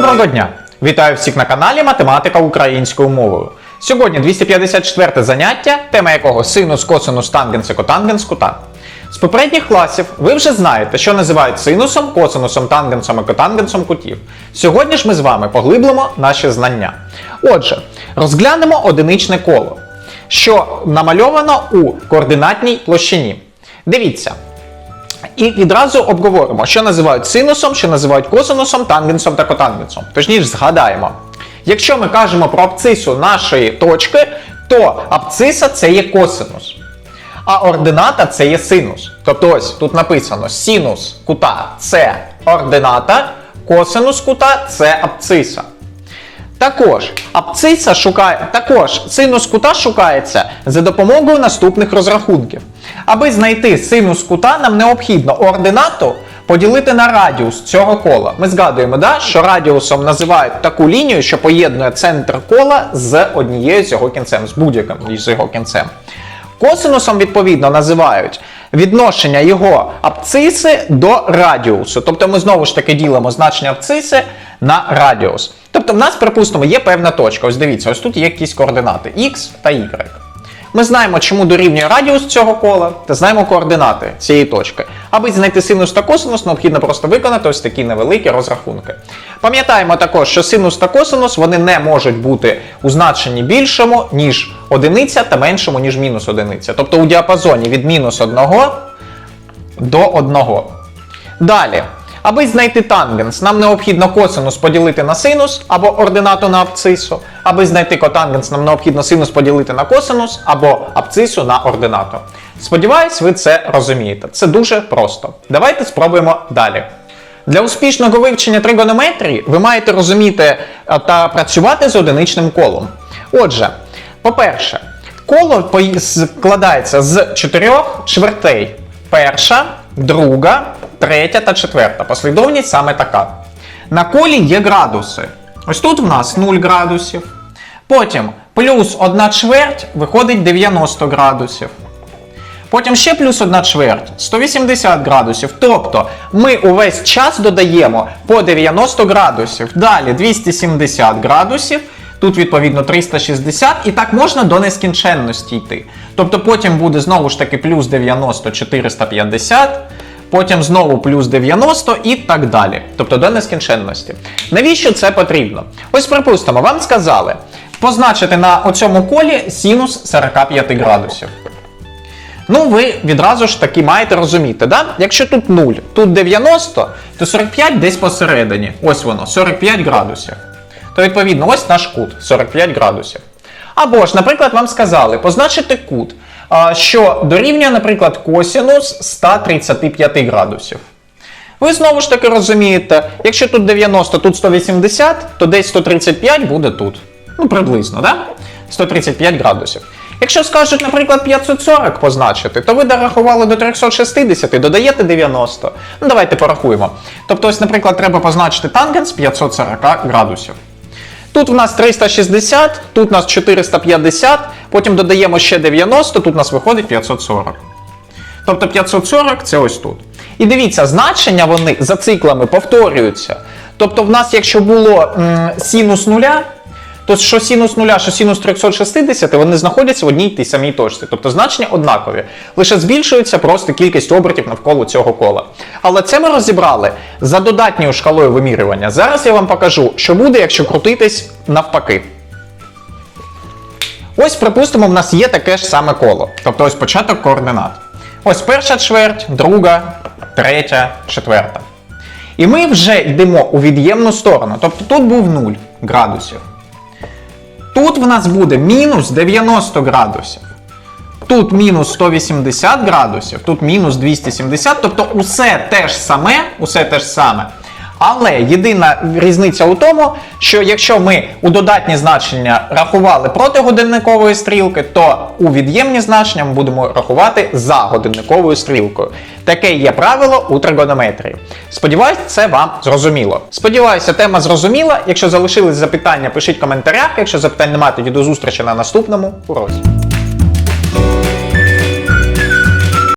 доброго дня! Вітаю всіх на каналі Математика українською мовою. Сьогодні 254 заняття, тема якого синус, косинус, тангенс і котангенс кута. З попередніх класів ви вже знаєте, що називають синусом, косинусом, тангенсом і котангенсом кутів. Сьогодні ж ми з вами поглиблимо наші знання. Отже, розглянемо одиничне коло, що намальовано у координатній площині. Дивіться, і відразу обговоримо, що називають синусом, що називають косинусом, тангенсом та котангенсом. Точніше, згадаємо. Якщо ми кажемо про абцису нашої точки, то абциса це є косинус. А ордината це є синус. Тобто ось тут написано синус кута це ордината, косинус кута це абциса. Також абциса шукає, також синус кута шукається за допомогою наступних розрахунків. Аби знайти синус кута, нам необхідно ординату поділити на радіус цього кола. Ми згадуємо, да, що радіусом називають таку лінію, що поєднує центр кола з однією з його кінцем, з будь-яким з його кінцем. Косинусом, відповідно, називають відношення його абциси до радіусу. Тобто ми знову ж таки ділимо значення абциси на радіус. Тобто, в нас, припустимо, є певна точка. Ось дивіться, ось тут є якісь координати x та y. Ми знаємо, чому дорівнює радіус цього кола, та знаємо координати цієї точки. Аби знайти синус та косинус, необхідно просто виконати ось такі невеликі розрахунки. Пам'ятаємо також, що синус та косинус вони не можуть бути у значенні більшому, ніж одиниця та меншому, ніж мінус одиниця. Тобто у діапазоні від мінус 1 до 1. Далі. Аби знайти тангенс, нам необхідно косинус поділити на синус або ординату на абцису. Аби знайти котангенс, нам необхідно синус поділити на косинус або абцису на ординату. Сподіваюсь, ви це розумієте. Це дуже просто. Давайте спробуємо далі. Для успішного вивчення тригонометрії ви маєте розуміти та працювати з одиничним колом. Отже, по-перше, коло складається з чотирьох чвертей. Перша, друга, третя та четверта. Послідовність саме така. На колі є градуси. Ось тут в нас 0 градусів. Потім плюс 1 чверть виходить 90 градусів. Потім ще плюс 1 чверть 180 градусів. Тобто ми увесь час додаємо по 90 градусів. Далі 270 градусів. Тут, відповідно, 360, і так можна до нескінченності йти. Тобто потім буде знову ж таки плюс 90 450, потім знову плюс 90 і так далі. Тобто до нескінченності. Навіщо це потрібно? Ось припустимо, вам сказали позначити на оцьому колі синус 45 градусів. Ну, ви відразу ж таки маєте розуміти, да? якщо тут 0, тут 90, то 45 десь посередині. Ось воно, 45 градусів. То відповідно, ось наш кут 45 градусів. Або ж, наприклад, вам сказали позначити кут, що дорівнює, наприклад, косінус 135 градусів. Ви знову ж таки розумієте, якщо тут 90, тут 180, то десь 135 буде тут. Ну, приблизно, да? 135 градусів. Якщо скажуть, наприклад, 540 позначити, то ви дорахували до 360, додаєте 90. Ну, давайте порахуємо. Тобто, ось, наприклад, треба позначити тангенс 540 градусів. Тут в нас 360, тут у нас 450, потім додаємо ще 90, тут у нас виходить 540. Тобто 540 це ось тут. І дивіться, значення вони за циклами повторюються. Тобто, в нас, якщо було м, синус нуля, то що синус нуля, що синус 360, вони знаходяться в одній тій самій точці. Тобто значення однакові. Лише збільшується просто кількість обертів навколо цього кола. Але це ми розібрали за додатньою шкалою вимірювання. Зараз я вам покажу, що буде, якщо крутитись навпаки. Ось, припустимо, в нас є таке ж саме коло. Тобто ось початок координат. Ось перша чверть, друга, третя, четверта. І ми вже йдемо у від'ємну сторону. Тобто тут був 0 градусів. Тут в нас буде мінус 90 градусів. Тут мінус 180 градусів, тут мінус 270, тобто усе те ж саме, усе те ж саме. Але єдина різниця у тому, що якщо ми у додатні значення рахували проти годинникової стрілки, то у від'ємні значення ми будемо рахувати за годинниковою стрілкою. Таке є правило у тригонометрії. Сподіваюсь, це вам зрозуміло. Сподіваюся, тема зрозуміла. Якщо залишились запитання, пишіть в коментарях. Якщо запитань немає, тоді до зустрічі на наступному уроці.